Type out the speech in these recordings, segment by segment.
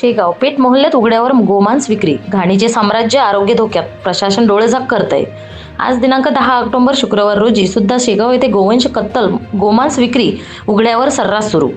शेगाव पेठ मोहल्ल्यात उघड्यावर गोमांस विक्री. घाणीचे साम्राज्य आरोग्य धोक्यात. प्रशासन डोळेझाक करतंय. आज दिनांक दहा ऑक्टोबर शुक्रवार रोजी सुद्धा शेगाव येथे गोवंश कत्तल गोमांस विक्री उघड्यावर सर्रास सुरू.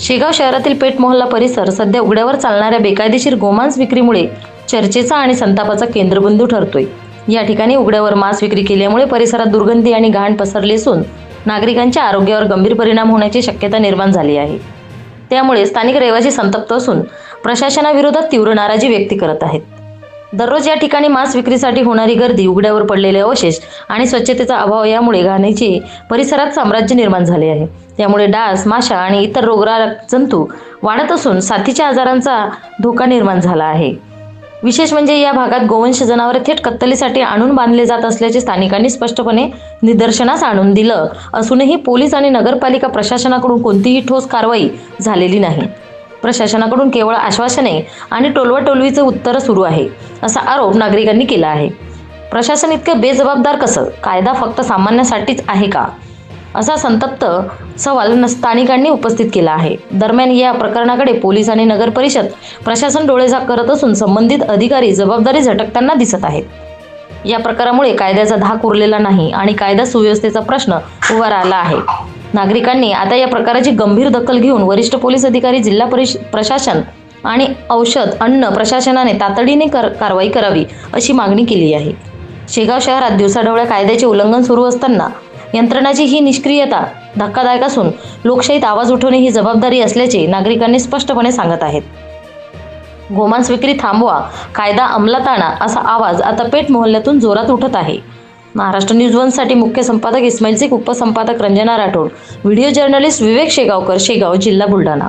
शेगाव शहरातील पेठ मोहल्ला परिसर सध्या उघड्यावर चालणाऱ्या बेकायदेशीर गोमांस विक्रीमुळे चर्चेचा आणि संतापाचा केंद्रबिंदू ठरतोय. या ठिकाणी उघड्यावर मांस विक्री केल्यामुळे परिसरात दुर्गंधी आणि घाण पसरली असून नागरिकांच्या आरोग्यावर गंभीर परिणाम होण्याची शक्यता निर्माण झाली आहे. त्यामुळे स्थानिक रहिवासी संतप्त असून प्रशासनाविरोधात तीव्र नाराजी व्यक्त करत आहेत. दररोज या ठिकाणी मांस विक्रीसाठी होणारी गर्दी उघड्यावर पडलेले अवशेष आणि स्वच्छतेचा अभाव यामुळे घाणीचे परिसरात साम्राज्य निर्माण झाले आहे. त्यामुळे डास माशा आणि इतर रोगराळक जंतू वाढत असून साथीच्या आजारांचा धोका निर्माण झाला आहे. विशेष म्हणजे या भागात गोवंश जनावरे थेट कत्तलीसाठी आणून बांधले जात असल्याचे स्थानिकांनी स्पष्टपणे निदर्शनास आणून दिलं असूनही पोलीस आणि नगरपालिका प्रशासनाकडून कोणतीही ठोस कारवाई झालेली नाही. प्रशासनाकडून केवळ आश्वासने आणि टोलवाटोलवीचे उत्तर सुरू आहे असा आरोप नागरिकांनी केला आहे. प्रशासन इतकं बेजबाबदार कसं? कायदा फक्त सामान्यासाठीच आहे का? असा संतप्त सवाल स्थानिकांनी उपस्थित केला आहे. दरम्यान या प्रकरणाकडे पोलीस आणि नगर परिषद प्रशासन डोळेझाक करत असून संबंधित अधिकारी जबाबदारी झटकताना दिसत आहेत. या प्रकारामुळे कायद्याचा धाक उरलेला नाही आणि कायदा सुव्यवस्थेचा प्रश्न उभा राहिला आहे. नागरिकांनी आता या प्रकाराची गंभीर दखल घेऊन वरिष्ठ पोलीस अधिकारी जिल्हा परिष प्रशासन आणि औषध अन्न प्रशासनाने तातडीने कर कारवाई करावी अशी मागणी केली आहे. शेगाव शहरात दिवसाढवळ्या कायद्याचे उल्लंघन सुरू असताना यंत्रणाची ही निष्क्रियता धक्कादायक असून लोकशाहीत आवाज उठवणे ही जबाबदारी असल्याचे नागरिकांनी स्पष्टपणे सांगत आहेत. गोमांस विक्री थांबवा कायदा अंमलात आणा असा आवाज आता पेठ मोहल्ल्यातून जोरात उठत आहे. महाराष्ट्र न्यूज वनसाठी मुख्य संपादक इस्माईल शेख उपसंपादक रंजना राठोड व्हिडिओ जर्नलिस्ट विवेक शेगावकर शेगाव जिल्हा बुलढाणा.